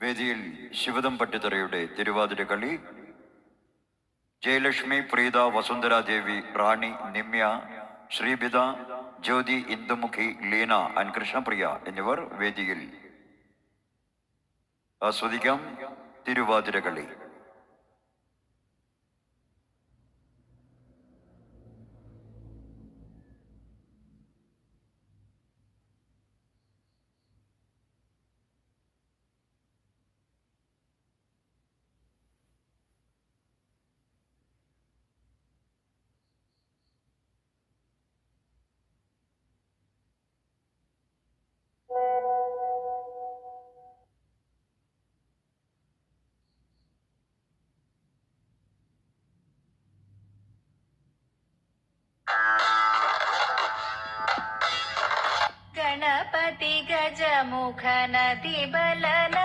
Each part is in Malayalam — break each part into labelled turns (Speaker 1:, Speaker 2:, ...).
Speaker 1: വേദിയിൽ ശിവദം പട്ടിത്തറയുടെ തിരുവാതിര കളി. ജയലക്ഷ്മി പ്രീത വസുന്ധരാദേവി റാണി നിമ്യ ശ്രീബിത ജ്യോതി ഇന്ദുമുഖി ലീന ആൻഡ് കൃഷ്ണപ്രിയ എന്നിവർ വേദിയിൽ ആസ്വദിക്കാം തിരുവാതിര
Speaker 2: मुख नदी बलन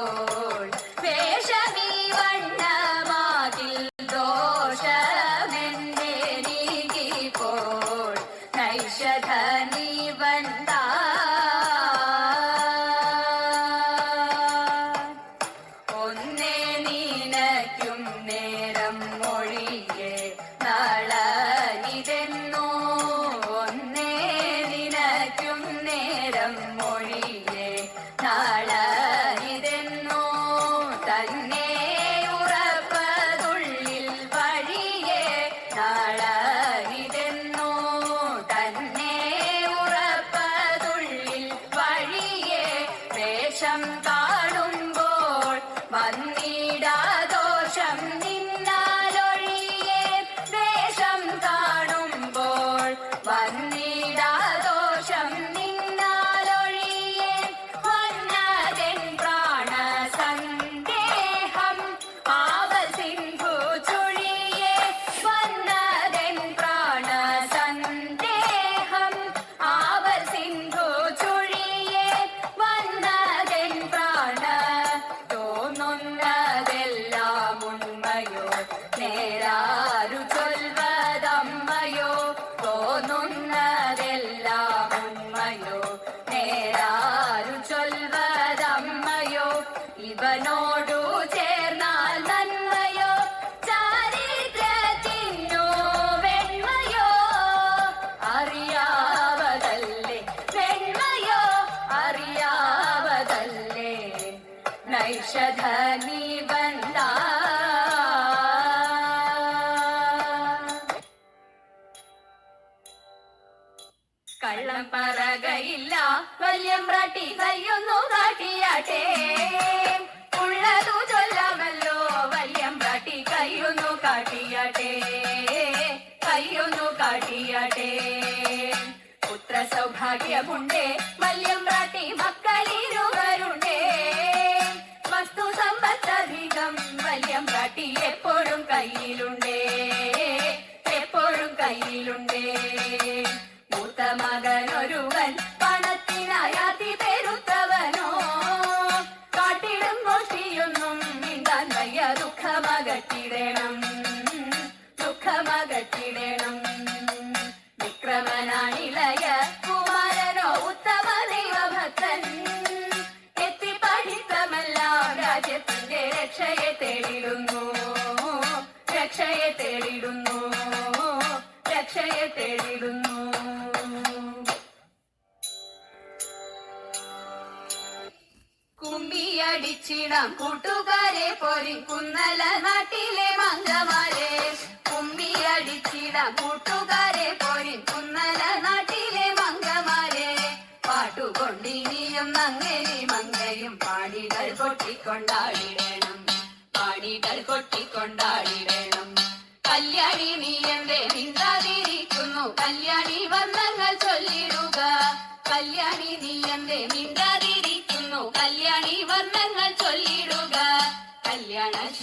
Speaker 2: oh. പാട്ടേ ഉള്ളതു ചൊല്ലാമല്ലോ വല്യമ്പാട്ടി കയ്യൊന്നു കാട്ടിയാട്ടെ കയ്യൊന്നു കാട്ടിയാട്ടെ പുത്ര സൗഭാഗ്യമുണ്ടേ വല്യമ്പ്രാട്ടി മക്കളിരുവരുണ്ടേ വസ്തു സമ്പത്തധികം വല്യമ്പ്രാട്ടി എപ്പോഴും കയ്യിലുണ്ട് കൈയടിച്ചിടാം കൂട്ടുകാരെ പൊരിക്കുന്നല നാട്ടിലെ മംഗമാരെ. കുമ്മിയടിച്ചിടാം കൂട്ടുകാരെ പൊരിക്കുന്നല നാട്ടിലെ മംഗമാരെ. പാട്ടുകൊണ്ടിനിയും അങ്ങനെ മങ്ങയും പാടികൾ കൊട്ടിക്കൊണ്ടാടിടണം. പാടികൾ കൊട്ടിക്കൊണ്ടാടിടണം. കല്യാണി നീ എന്തേ